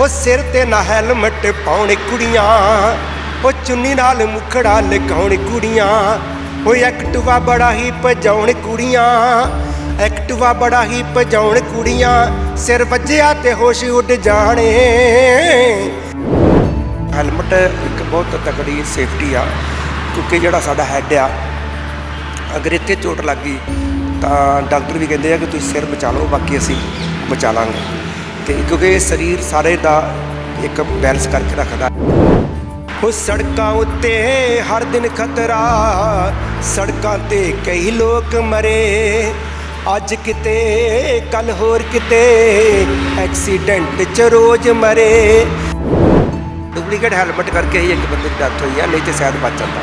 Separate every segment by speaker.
Speaker 1: ਉਹ ਸਿਰ ਤੇ ਨਾ ਹੈਲਮਟ ਪਾਉਣ ਕੁੜੀਆਂ, ਉਹ ਚੁੰਨੀ ਨਾਲ ਮੁਖੜਾ ਲਗਾਉਣ ਕੁੜੀਆਂ, ਉਹ ਐਕਟਿਵਾ ਬੜਾ ਹੀ ਭਜਾਉਣ ਕੁੜੀਆਂ ਐਕਟਿਵਾ ਬੜਾ ਹੀ ਭਜਾਉਣ ਕੁੜੀਆਂ, ਸਿਰ ਵੱਜਿਆ ਤੇ ਹੋਸ਼ ਉੱਡ ਜਾਣੇ। ਹੈਲਮਟ ਇੱਕ ਬਹੁਤ ਤਕੜੀ ਸੇਫਟੀ ਆ, ਕਿਉਂਕਿ ਜਿਹੜਾ ਸਾਡਾ ਹੈੱਡ ਆ, ਅਗਰ ਇੱਥੇ ਚੋਟ ਲੱਗ ਗਈ ਤਾਂ ਡਾਕਟਰ ਵੀ ਕਹਿੰਦੇ ਆ ਕਿ ਤੁਸੀਂ ਸਿਰ ਬਚਾ ਲਓ, ਬਾਕੀ ਅਸੀਂ ਬਚਾ ਲਾਂਗੇ। ਤੇ ਕਿਉਂਕਿ ਇਹ ਸਰੀਰ ਸਾਰੇ ਦਾ ਇੱਕ ਬੈਲੈਂਸ ਕਰਕੇ ਰੱਖਦਾ ਉਹ ਸੜਕਾਂ ਉੱਤੇ ਹਰ ਦਿਨ ਖਤਰਾ, ਸੜਕਾਂ ਤੇ ਕਈ ਲੋਕ ਮਰੇ। ਅੱਜ ਕਿਤੇ, ਕੱਲ ਹੋਰ ਕਿਤੇ ਐਕਸੀਡੈਂਟ ਚ ਰੋਜ਼ ਮਰੇ। ਡੁਪਲੀਕੇਟ ਹੈਲਮਟ ਕਰਕੇ ਹੀ ਇੱਕ ਬੰਦੇ ਦੀ ਡੈਥ ਹੋਈ ਆ, ਨਹੀਂ ਤੇ ਸ਼ਾਇਦ ਬਚ ਜਾਂਦਾ।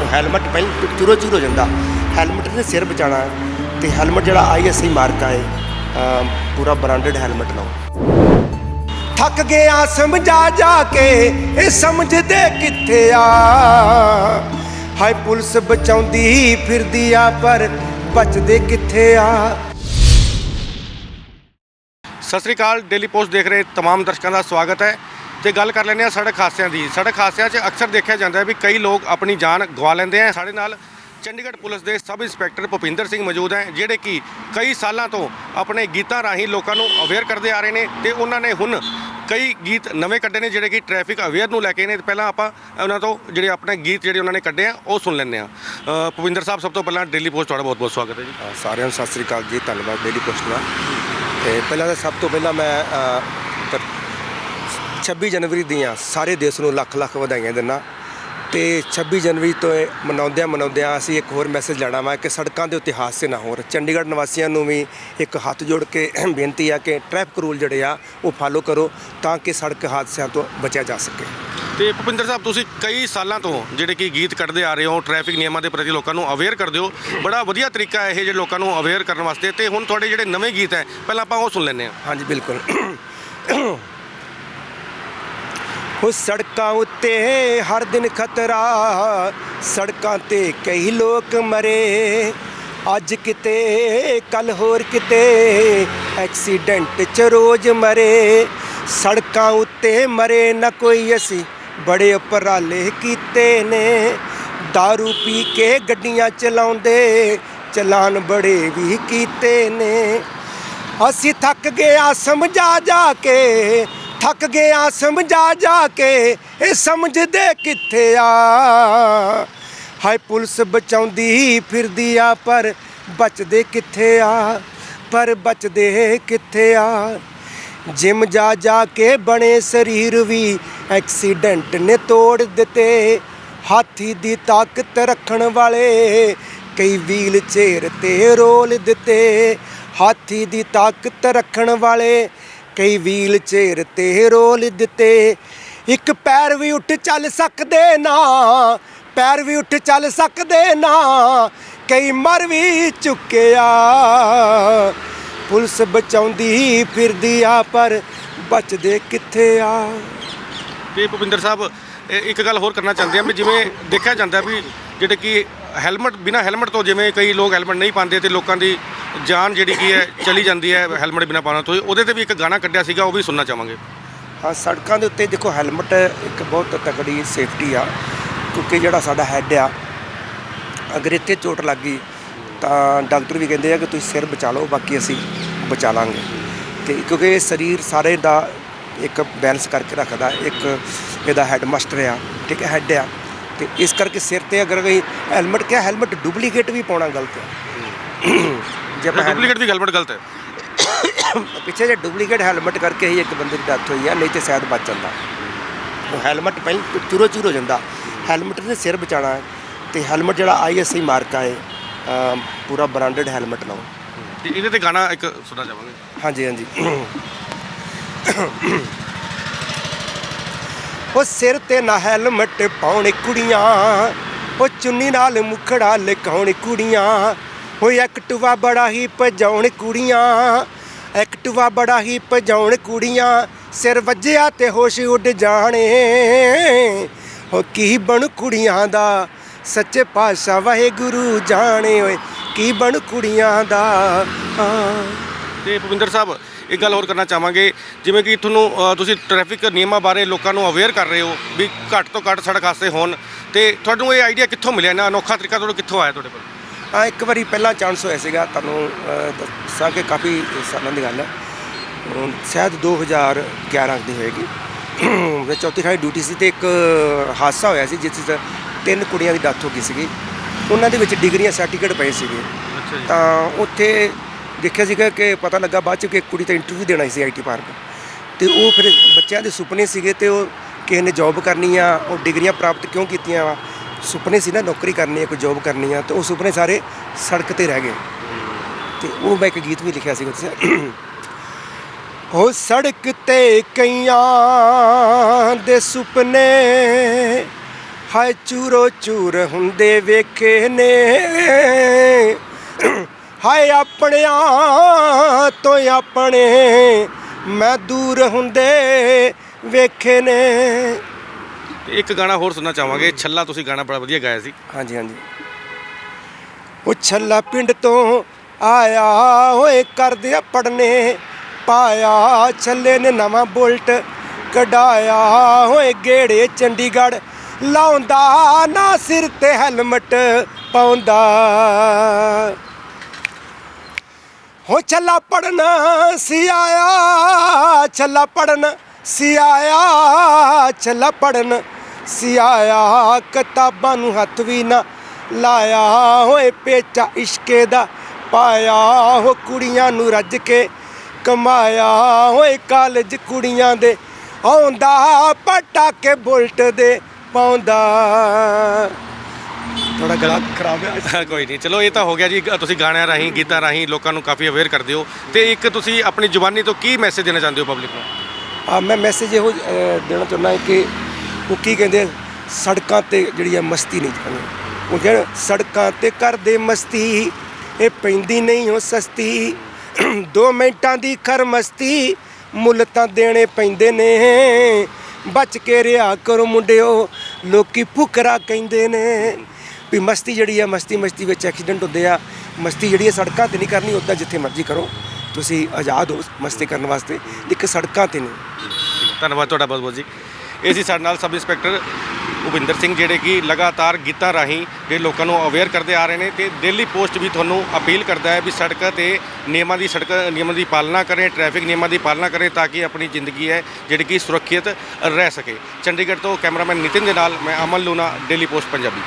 Speaker 1: ਉਹ ਹੈਲਮਟ ਪਹਿਲਾਂ ਚੂਰੋ ਚੂਰ ਜਾਂਦਾ। ਹੈਲਮਟ ਨੇ ਸਿਰ ਬਚਾਣਾ ਤੇ ਹੈਲਮਟ ਜਿਹੜਾ ਆਈਐਸਆਈ ਮਾਰਕਾ ਹੈ ਅਮ ਪੂਰਾ ਬ੍ਰਾਂਡਡ ਹੈਲਮਟ ਲਾਓ ਥੱਕ ਗਿਆ ਸਮਝਾ ਜਾ ਕੇ ਇਹ ਸਮਝਦੇ ਕਿੱਥੇ ਆ ਹਾਈ ਪੁਲਿਸ ਬਚਾਉਂਦੀ ਫਿਰਦੀ ਆ ਪਰ ਬਚਦੇ ਕਿੱਥੇ ਆ
Speaker 2: ਸਤਿ ਸ੍ਰੀ ਅਕਾਲ ਡੇਲੀ ਪੋਸਟ ਦੇਖ ਰਹੇ तमाम ਦਰਸ਼ਕਾਂ ਦਾ ਸਵਾਗਤ ਹੈ ਤੇ ਗੱਲ ਕਰ ਲੈਂਦੇ ਆ ਸੜਕ ਹਾਦਸਿਆਂ ਦੀ ਸੜਕ ਹਾਦਸਿਆਂ 'ਚ ਅਕਸਰ ਦੇਖਿਆ ਜਾਂਦਾ ਹੈ ਵੀ ਕਈ ਲੋਕ ਆਪਣੀ ਜਾਨ ਗਵਾ ਲੈਂਦੇ ਆ ਸਾਡੇ ਨਾਲ ਚੰਡੀਗੜ੍ਹ ਪੁਲਿਸ ਦੇ ਸਬ ਇੰਸਪੈਕਟਰ ਭੁਪਿੰਦਰ ਸਿੰਘ ਮੌਜੂਦ ਹੈ ਜਿਹੜੇ ਕਿ ਕਈ ਸਾਲਾਂ ਤੋਂ ਆਪਣੇ ਗੀਤਾਂ ਰਾਹੀਂ ਲੋਕਾਂ ਨੂੰ ਅਵੇਅਰ ਕਰਦੇ ਆ ਰਹੇ ਨੇ ਤੇ ਉਹਨਾਂ ਨੇ ਹੁਣ ਕਈ ਗੀਤ ਨਵੇਂ ਕੱਢੇ ਨੇ ਜਿਹੜੇ ਕਿ ਟ੍ਰੈਫਿਕ ਅਵੇਅਰ ਨੂੰ ਲੈ ਕੇ ਨੇ। ਪਹਿਲਾਂ ਆਪਾਂ ਉਹਨਾਂ ਤੋਂ ਜਿਹੜੇ ਆਪਣੇ ਗੀਤ ਜਿਹੜੇ ਉਹਨਾਂ ਨੇ ਕੱਢੇ ਆ ਉਹ ਸੁਣ ਲੈਂਦੇ ਆ ਭੁਪਿੰਦਰ ਸਾਹਿਬ ਸਭ ਤੋਂ ਪਹਿਲਾਂ ਡੇਲੀ ਪੋਸਟ ਤੁਹਾਡਾ ਬਹੁਤ ਬਹੁਤ ਸਵਾਗਤ ਹੈ ਜੀ।
Speaker 1: ਸਾਰਿਆਂ ਨੂੰ ਸਤਿ ਸ੍ਰੀ ਅਕਾਲ ਜੀ ਧੰਨਵਾਦ ਡੇਲੀ ਪੋਸਟ ਦਾ। ਤੇ ਪਹਿਲਾਂ ਤਾਂ ਸਭ ਤੋਂ ਪਹਿਲਾਂ ਮੈਂ ਅ, 26 ਜਨਵਰੀ ਦੀਆਂ ਸਾਰੇ ਦੇਸ਼ ਨੂੰ ਲੱਖ ਲੱਖ ਵਧਾਈਆਂ ਦਿੰਦਾ। ਤੇ 26 ਜਨਵਰੀ ਤੋਂ ਇਹ ਮਨਾਉਂਦਿਆਂ ਮਨਾਉਂਦਿਆਂ ਅਸੀਂ ਇੱਕ ਹੋਰ ਮੈਸੇਜ ਲੈਣਾ ਵਾ ਕਿ ਸੜਕਾਂ ਦੇ ਉੱਤੇ ਹਾਦਸੇ ਨਾ ਹੋਣ। ਚੰਡੀਗੜ੍ਹ ਨਿਵਾਸੀਆਂ ਨੂੰ ਵੀ ਇੱਕ ਹੱਥ ਜੋੜ ਕੇ ਬੇਨਤੀ ਆ ਕਿ ਟ੍ਰੈਫਿਕ ਰੂਲ ਜਿਹੜੇ ਆ ਉਹ ਫਾਲੋ ਕਰੋ ਤਾਂ ਕਿ ਸੜਕ ਹਾਦਸਿਆਂ ਤੋਂ ਬਚਿਆ ਜਾ ਸਕੇ।
Speaker 2: ਤੇ ਭੁਪਿੰਦਰ ਸਾਹਿਬ ਤੁਸੀਂ ਕਈ ਸਾਲਾਂ ਤੋਂ ਜਿਹੜੇ ਕਿ ਗੀਤ ਕੱਢਦੇ ਆ ਰਹੇ ਹੋ ਟ੍ਰੈਫਿਕ ਨਿਯਮਾਂ ਦੇ ਪ੍ਰਤੀ ਲੋਕਾਂ ਨੂੰ ਅਵੇਅਰ ਕਰਦੇ ਹੋ। ਬੜਾ ਵਧੀਆ ਤਰੀਕਾ ਹੈ ਇਹ ਜਿਹੜੇ ਲੋਕਾਂ ਨੂੰ ਅਵੇਅਰ ਕਰਨ ਵਾਸਤੇ। ਤੇ ਹੁਣ ਤੁਹਾਡੇ ਜਿਹੜੇ ਨਵੇਂ ਗੀਤ ਹੈ ਪਹਿਲਾਂ ਆਪਾਂ ਉਹ ਸੁਣ ਲੈਂਦੇ ਹਾਂ।
Speaker 1: ਹਾਂਜੀ ਬਿਲਕੁਲ। ਉਹ ਸੜਕਾਂ ਉੱਤੇ ਹਰ ਦਿਨ ਖਤਰਾ, ਸੜਕਾਂ ਤੇ ਕਈ ਲੋਕ ਮਰੇ। ਅੱਜ ਕਿਤੇ ਕੱਲ ਹੋਰ ਕਿਤੇ ਐਕਸੀਡੈਂਟ ਚ ਰੋਜ਼ ਮਰੇ। ਸੜਕਾਂ ਉੱਤੇ ਮਰੇ ਨਾ ਕੋਈ ਅਸੀਂ, ਬੜੇ ਉਪਰਾਲੇ ਕੀਤੇ ਨੇ। दारू ਪੀ ਕੇ ਗੱਡੀਆਂ ਚਲਾਉਂਦੇ, ਚਲਾਨ ਬੜੇ ਵੀ ਕੀਤੇ ਨੇ। ਅਸੀਂ ਥੱਕ ਗਿਆ ਸਮਝਾ ਜਾ ਕੇ ਥੱਕ ਗਿਆ ਸਮਝਾ ਜਾ ਕੇ, ਇਹ ਸਮਝਦੇ ਕਿੱਥੇ ਆ? ਹਾਏ, ਪੁਲਿਸ ਬਚਾਉਂਦੀ ਫਿਰਦੀ ਆ, ਪਰ ਬਚਦੇ ਕਿੱਥੇ ਆ? ਪਰ ਬਚਦੇ ਕਿੱਥੇ ਆ? ਜਿਮ ਜਾ ਜਾ ਕੇ ਬਣੇ ਸਰੀਰ ਵੀ, ਐਕਸੀਡੈਂਟ ਨੇ ਤੋੜ ਦਿੱਤੇ। ਹਾਥੀ ਦੀ ਤਾਕਤ ਰੱਖਣ ਵਾਲੇ ਕਈ ਵੀਲ ਚੇਅਰ ਤੇ ਰੋਲ ਦਿੱਤੇ। ਹਾਥੀ ਦੀ ਤਾਕਤ ਰੱਖਣ ਵਾਲੇ ਕਈ ਵੀਲ ਚੇਅਰ ਤੇ ਰੋਲ ਦਿੱਤੇ। ਇੱਕ ਪੈਰ ਵੀ ਉੱਠ ਚੱਲ ਸਕਦੇ ਨਾ, ਪੈਰ ਵੀ ਉੱਠ ਚੱਲ ਸਕਦੇ ਨਾ। ਕਈ ਮਰ ਵੀ ਚੁੱਕਿਆ, ਪੁਲਿਸ ਬਚਾਉਂਦੀ ਫਿਰਦੀ ਆ, ਪਰ ਬਚਦੇ ਕਿੱਥੇ ਆ?
Speaker 2: ਤੇ ਭੁਪਿੰਦਰ ਸਾਹਿਬ, ਇਹ ਇੱਕ ਗੱਲ ਹੋਰ ਕਰਨਾ ਚਾਹੁੰਦੇ ਆ ਵੀ ਜਿਵੇਂ ਦੇਖਿਆ ਜਾਂਦਾ ਵੀ ਜਿਹੜੇ ਕਿ ਹੈਲਮਟ, ਬਿਨਾ ਹੈਲਮਟ ਤੋਂ ਜਿਵੇਂ ਕਈ ਲੋਕ ਹੈਲਮਟ ਨਹੀਂ ਪਾਉਂਦੇ ਤੇ ਲੋਕਾਂ ਦੀ ਜਾਨ ਜਿਹੜੀ ਕੀ ਹੈ, ਚਲੀ ਜਾਂਦੀ ਹੈ ਹੈਲਮਟ ਬਿਨਾ ਪਾਉਣ ਤੋਂ। ਉਹਦੇ ਤੇ ਵੀ ਇੱਕ ਗਾਣਾ ਕੱਢਿਆ ਸੀਗਾ, ਉਹ ਵੀ ਸੁਣਨਾ ਚਾਹਾਂਗੇ।
Speaker 1: ਹਾਂ, ਸੜਕਾਂ ਦੇ ਉੱਤੇ ਦੇਖੋ, ਹੈਲਮਟ ਇੱਕ ਬਹੁਤ ਤਕੜੀ ਸੇਫਟੀ ਆ, ਕਿਉਂਕਿ ਜਿਹੜਾ ਸਾਡਾ ਹੈੱਡ ਆ, ਅਗਰ ਇੱਥੇ ਚੋਟ ਲੱਗ ਗਈ, ਤਾਂ ਡਾਕਟਰ ਵੀ ਕਹਿੰਦੇ ਆ ਕਿ ਤੁਸੀਂ ਸਿਰ ਬਚਾ ਲਓ, ਬਾਕੀ ਅਸੀਂ ਬਚਾ ਲਾਂਗੇ। ਤੇ ਕਿਉਂਕਿ ਇਹ ਸਰੀਰ ਸਾਰੇ ਦਾ ਇੱਕ ਬੈਲੈਂਸ ਕਰਕੇ ਰੱਖਦਾ, ਇੱਕ ਇਹਦਾ ਹੈੱਡ ਮਾਸਟਰ ਆ, ਠੀਕ ਹੈ, ਹੈੱਡ ਆ। ਤੇ ਇਸ ਕਰਕੇ ਸਿਰ ਤੇ ਅਗਰ ਕੋਈ ਹੈਲਮਟ ਕਿਆ ਹੈਲਮਟ ਡੁਪਲੀਕੇਟ ਵੀ ਪਾਉਣਾ ਗਲਤ ਹੈ ਜੇ ਆਪਾਂ
Speaker 2: ਡੁਪਲੀਕੇਟ ਵੀ ਹੈਲਮਟ ਗਲਤ ਹੈ।
Speaker 1: ਪਿੱਛੇ ਜੇ ਡੁਪਲੀਕੇਟ ਹੈਲਮਟ ਕਰਕੇ ਹੀ ਇੱਕ ਬੰਦੇ ਦੀ ਡੈਥ ਹੋਈ ਆ ਨਹੀਂ ਤੇ ਸ਼ਾਇਦ ਬਚ ਜਾਂਦਾ। ਉਹ ਹੈਲਮਟ ਪਹਿਲਾਂ ਚੂਰੋ ਚੂਰ ਹੋ ਜਾਂਦਾ। ਹੈਲਮਟ ਨੇ ਸਿਰ ਬਚਾਣਾ ਤੇ ਹੈਲਮਟ ਜਿਹੜਾ ਆਈਐਸਆਈ ਮਾਰਕਾ ਹੈ ਅਮ ਪੂਰਾ ਬ੍ਰਾਂਡਡ ਹੈਲਮਟ ਲਾਓ
Speaker 2: ਤੇ ਇਹਦੇ ਤੇ ਗਾਣਾ ਇੱਕ ਸੁਣਨਾ ਚਾਹਾਂਗੇ।
Speaker 1: ਹਾਂਜੀ ਹਾਂਜੀ। ਉਹ ਸਿਰ ਤੇ ਨਾ ਹੈਲਮਟ ਪਾਉਣ ਕੁੜੀਆਂ ਉਹ ਚੁੰਨੀ ਨਾਲ ਮੁਖੜਾ ਲਗਾਉਣ ਕੁੜੀਆਂ। ਉਹ ਐਕਟਿਵਾ ਬੜਾ ਹੀ ਭਜਾਉਣ ਕੁੜੀਆਂ ਐਕਟਿਵਾ ਬੜਾ ਹੀ ਭਜਾਉਣ ਕੁੜੀਆਂ ਸਿਰ ਵੱਜਿਆ ਤੇ ਹੋਸ਼ ਉੱਡ ਜਾਣੇ। ਹੋ ਕੀ ਬਣ ਕੁੜੀਆਂ ਦਾ ਸੱਚੇ ਪਾਤਸ਼ਾਹ ਵਾਹਿਗੁਰੂ ਜਾਣੇ। ਓਏ ਕੀ ਬਣ ਕੁੜੀਆਂ ਦਾ ਹਾਂ।
Speaker 2: ਤੇ ਭੁਪਿੰਦਰ ਸਾਹਿਬ ਇੱਕ ਗੱਲ ਹੋਰ ਕਰਨਾ ਚਾਹਾਂਗੇ ਜਿਵੇਂ ਕਿ ਤੁਹਾਨੂੰ ਅ, ਤੁਸੀਂ ਟ੍ਰੈਫਿਕ ਨਿਯਮਾਂ ਬਾਰੇ ਲੋਕਾਂ ਨੂੰ ਅਵੇਅਰ ਕਰ ਰਹੇ ਹੋ ਵੀ ਘੱਟ ਤੋਂ ਘੱਟ ਸੜਕ ਹਾਦਸੇ ਹੋਣ। ਤੇ ਤੁਹਾਨੂੰ ਇਹ ਆਈਡੀਆ ਕਿੱਥੋਂ ਮਿਲਿਆ? ਨਾ ਅਨੋਖਾ ਤਰੀਕਾ ਤੁਹਾਨੂੰ ਕਿੱਥੋਂ ਆਇਆ ਤੁਹਾਡੇ ਕੋਲ?
Speaker 1: ਆ ਇੱਕ ਵਾਰੀ ਪਹਿਲਾਂ ਚਾਂਸ ਹੋਇਆ ਸੀਗਾ ਤੁਹਾਨੂੰ ਦੱਸਾਂ ਕਿ ਕਾਫੀ ਸਾਲਾਂ ਦੀ ਗੱਲ ਹੈ। ਸ਼ਾਇਦ 2011 ਦੀ ਹੋਏਗੀ। ਮੈਂ ਚੌਥੀ ਖਾਈ ਡਿਊਟੀ ਸੀ ਤੇ ਇੱਕ ਹਾਦਸਾ ਹੋਇਆ ਸੀ ਜਿਸ 'ਚ ਤਿੰਨ ਕੁੜੀਆਂ ਦੀ ਡੈਥ ਹੋ ਗਈ ਸੀਗੀ। ਉਹਨਾਂ ਦੇ ਵਿੱਚ ਡਿਗਰੀਆਂ ਸਰਟੀਫਿਕੇਟ ਪਏ ਸੀਗੇ। ਤਾਂ ਉੱਥੇ ਦੇਖਿਆ ਸੀਗਾ ਕਿ ਪਤਾ ਲੱਗਾ ਬਾਅਦ ਚ ਕਿ ਇੱਕ ਕੁੜੀ ਤਾਂ ਇੰਟਰਵਿਊ ਦੇਣਾ ਸੀ ਆਈਟੀ ਪਾਰਕ ਤੇ ਉਹ ਫਿਰ ਬੱਚਿਆਂ ਦੇ ਸੁਪਨੇ ਸੀਗੇ ਤੇ ਉਹ ਕਿਸੇ ਨੇ ਜੌਬ ਕਰਨੀ ਆ ਉਹ ਡਿਗਰੀਆਂ ਪ੍ਰਾਪਤ ਕਿਉਂ ਕੀਤੀਆਂ ਵਾ? ਸੁਪਨੇ ਸੀ ਨਾ, ਨੌਕਰੀ ਕਰਨੀ ਹੈ, ਕੋਈ ਜੌਬ ਕਰਨੀ ਆ ਤੇ ਉਹ ਸੁਪਨੇ ਸਾਰੇ ਸੜਕ ਤੇ ਰਹਿ ਗਏ। ਤੇ ਉਹ ਮੈਂ ਇੱਕ ਗੀਤ ਵੀ ਲਿਖਿਆ ਸੀ ਤੁਸੀਂ ਉਹ ਸੜਕ ਤੇ ਕਈਆਂ ਦੇ ਸੁਪਨੇ ਹਾਏ ਚੂਰੋ ਚੂਰ ਹੁੰਦੇ ਵੇਖੇ ਨੇ। ਹਾਏ ਆਪਣਿਆਂ ਤੋਂ ਆਪਣੇ ਮੈਂ ਦੂਰ ਹੁੰਦੇ ਵੇਖੇ ਨੇ।
Speaker 2: ਤੇ ਇੱਕ ਗਾਣਾ ਹੋਰ ਸੁਣਨਾ ਚਾਹਾਂਗੇ। ਛੱਲਾ, ਤੁਸੀਂ ਗਾਣਾ ਬੜਾ ਵਧੀਆ ਗਾਇਆ ਸੀ।
Speaker 1: ਹਾਂਜੀ ਹਾਂਜੀ। ਉਹ ਛੱਲਾ ਪਿੰਡ ਤੋਂ ਆਇਆ ਓਏ ਕਰਦੇ ਆ ਪੜਨੇ ਪਾਇਆ ਛੱਲੇ ਨੇ ਨਵਾਂ ਬੁਲਟ ਕਢਾਇਆ ਓਏ ਗੇੜੇ ਚੰਡੀਗੜ੍ਹ। ਲਾਉਂਦਾ ਨਾ ਸਿਰ ਤੇ ਹੈਲਮਟ ਪਾਉਂਦਾ। ਹੋ ਛੱਲਾ ਪੜਨ ਸੀ ਆਇਆ, ਛੱਲਾ ਪੜਨ ਸੀ ਆਇਆ, ਛੱਲਾ ਪੜਨ ਸੀ ਆਇਆ ਕਿਤਾਬਾਂ ਨੂੰ ਹੱਥ ਵੀ ਨਾ ਲਾਇਆ। ਹੋਏ ਪੇਚਾ ਇਸ਼ਕੇ ਦਾ ਪਾਇਆ ਹੋ ਕੁੜੀਆਂ ਨੂੰ ਰੱਜ ਕੇ ਕਮਾਇਆ। ਹੋਏ ਕਾਲਜ ਕੁੜੀਆਂ ਦੇ ਆਉਂਦਾ ਪਟਾਕੇ ਬੁਲਟ ਦੇ ਪਾਉਂਦਾ। ਥੋੜਾ ਗਲਾ ਖਰਾਬ ਹੈ।
Speaker 2: ਕੋਈ ਨਹੀਂ। ਚਲੋ ਇਹ ਤਾਂ ਹੋ ਗਿਆ ਜੀ। ਤੁਸੀਂ ਗਾਣਿਆਂ ਰਾਹੀਂ ਗੀਤਾਂ ਰਾਹੀਂ ਲੋਕਾਂ ਨੂੰ ਕਾਫੀ ਅਵੇਅਰ ਕਰਦੇ ਹੋ। ਤੇ ਇੱਕ ਤੁਸੀਂ ਆਪਣੀ ਜ਼ੁਬਾਨੀ ਤੋਂ ਕੀ ਮੈਸੇਜ ਦੇਣਾ ਚਾਹੁੰਦੇ ਹੋ ਪਬਲਿਕ ਨੂੰ?
Speaker 1: ਮੈਂ ਮੈਸੇਜ ਇਹੋ ਦੇਣਾ ਚਾਹੁੰਦਾ ਕਿ ਉਹ ਕੀ ਕਹਿੰਦੇ ਆ, ਸੜਕਾਂ ਤੇ ਜਿਹੜੀ ਆ ਮਸਤੀ ਨਹੀਂ ਕਰਨੀ ਉਹ ਕਹਿੰਦੇ ਸੜਕਾਂ ਤੇ ਕਰਦੇ ਮਸਤੀ ਇਹ ਪੈਂਦੀ ਨਹੀਂ ਹੋ ਸਸਤੀ। ਦੋ ਮਿੰਟਾਂ ਦੀ ਖਰ ਮਸਤੀ ਮੁੱਲ ਤਾਂ ਦੇਣੇ ਪੈਂਦੇ ਨੇ। ਬਚ ਕੇ ਰਿਹਾ ਕਰੋ ਮੁੰਡਿਓ ਲੋਕੀ ਫੁਕਰਾ ਕਹਿੰਦੇ ਨੇ। ਵੀ ਮਸਤੀ ਜਿਹੜੀ ਆ ਮਸਤੀ ਮਸਤੀ ਵਿੱਚ ਐਕਸੀਡੈਂਟ ਹੁੰਦੇ ਆ। ਮਸਤੀ ਜਿਹੜੀ ਆ ਸੜਕਾਂ ਤੇ ਨਹੀਂ ਕਰਨੀ ਉੱਦਾਂ ਜਿੱਥੇ ਮਰਜ਼ੀ ਕਰੋ। ਤੁਸੀਂ ਆਜ਼ਾਦ ਹੋ ਮਸਤੀ ਕਰਨ ਵਾਸਤੇ। ਇੱਕ ਸੜਕਾਂ ਤੇ ਨਹੀਂ।
Speaker 2: ਧੰਨਵਾਦ ਤੁਹਾਡਾ ਬਹੁਤ ਬਹੁਤ ਜੀ। ਇਹ ਸੀ ਸਾਡੇ ਨਾਲ ਸਬ ਇੰਸਪੈਕਟਰ ਭੁਪਿੰਦਰ ਸਿੰਘ ਜਿਹੜੇ ਕਿ ਲਗਾਤਾਰ ਗੀਤਾਂ ਰਾਹੀਂ ਜਿਹੜੇ ਲੋਕਾਂ ਨੂੰ ਅਵੇਅਰ ਕਰਦੇ ਆ ਰਹੇ ਨੇ ਤੇ ਡੇਲੀ ਪੋਸਟ ਵੀ ਤੁਹਾਨੂੰ ਅਪੀਲ ਕਰਦਾ ਹੈ ਵੀ ਸੜਕ ਤੇ ਨਿਯਮਾਂ ਦੀ ਸੜਕ, ਨਿਯਮਾਂ ਦੀ ਪਾਲਣਾ ਕਰੇ ਟ੍ਰੈਫਿਕ ਨਿਯਮਾਂ ਦੀ ਪਾਲਣਾ ਕਰੇ ਤਾਂ ਕਿ ਆਪਣੀ ਜ਼ਿੰਦਗੀ ਹੈ ਜਿਹੜੀ ਕਿ ਸੁਰੱਖਿਅਤ ਰਹਿ ਸਕੇ। ਚੰਡੀਗੜ੍ਹ ਤੋਂ ਕੈਮਰਾਮੈਨ ਨਿਤਿਨ ਦੇ ਨਾਲ ਮੈਂ ਅਮਨ ਲੂਨਾ ਡੇਲੀ ਪੋਸਟ ਪੰਜਾਬੀ।